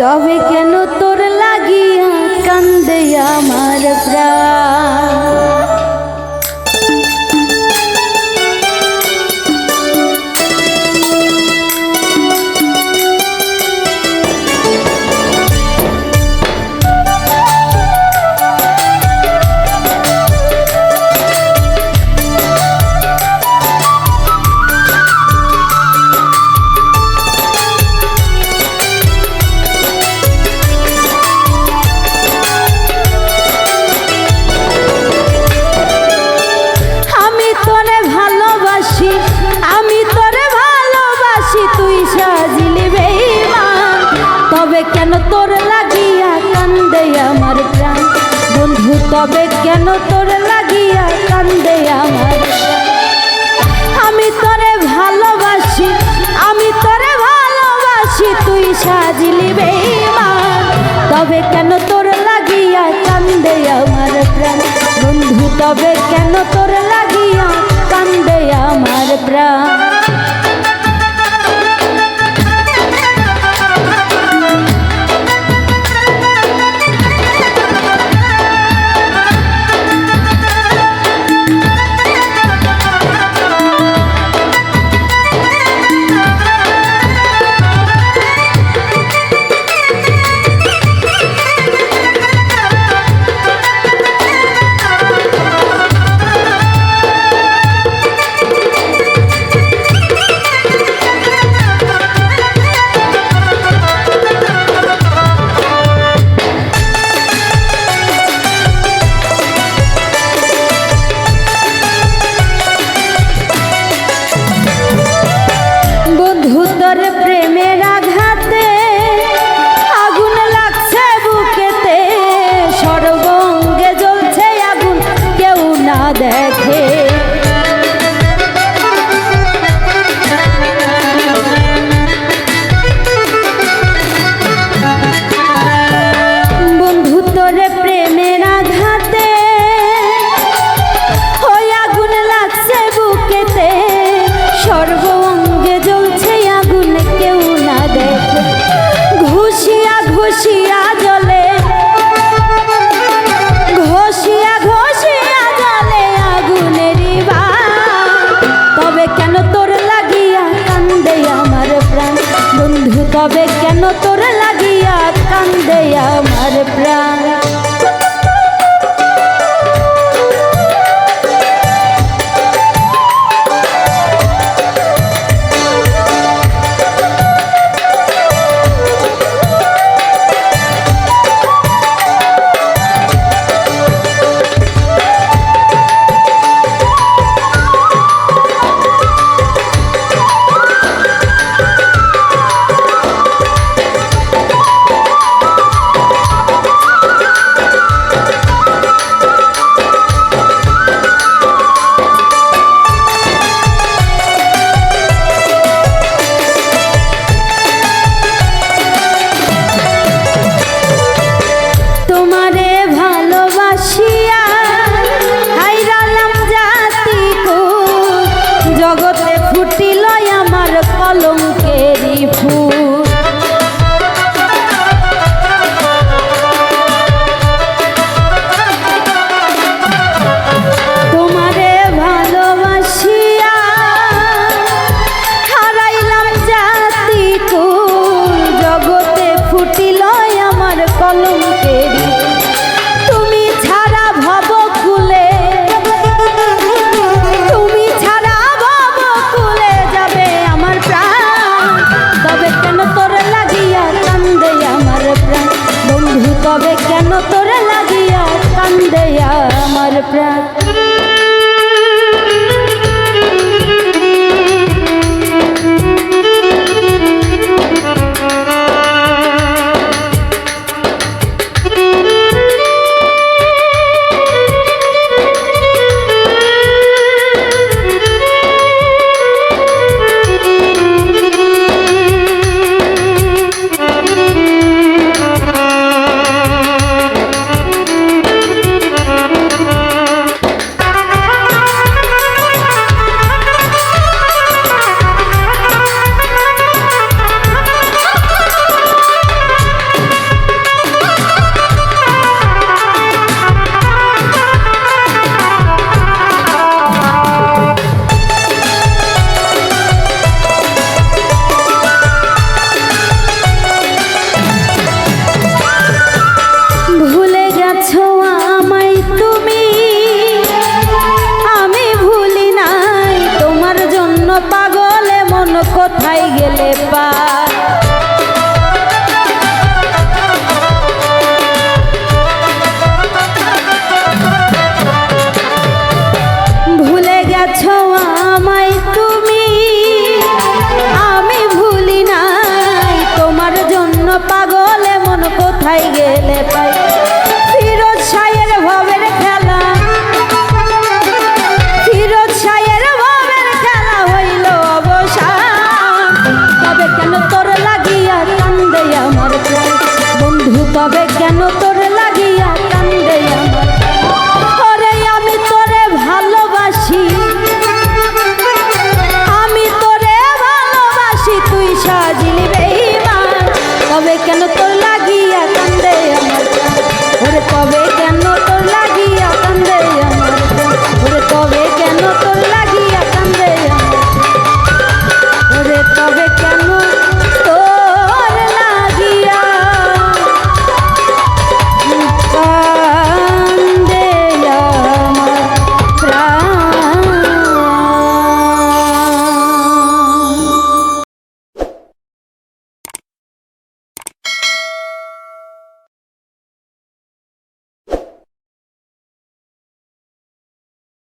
তবে কেন কেন তোর লাগিয়া কান্দে আমার? আমি তোরে ভালোবাসি, আমি তোরে ভালোবাসি, তুই সাজিলি বেইমান। তবে কেন তোরে লাগিয়া কান্দে আমার প্রাণ? বন্ধু, তবে কেন তোরে লাগিয়া কান্দে আমার প্রাণ? লাগিয়া কান্দে আমার প্রাণ। thank you. তবে কেন তোর লাগিয়া কান্দে আমার বন্ধু পাবে কেন তোর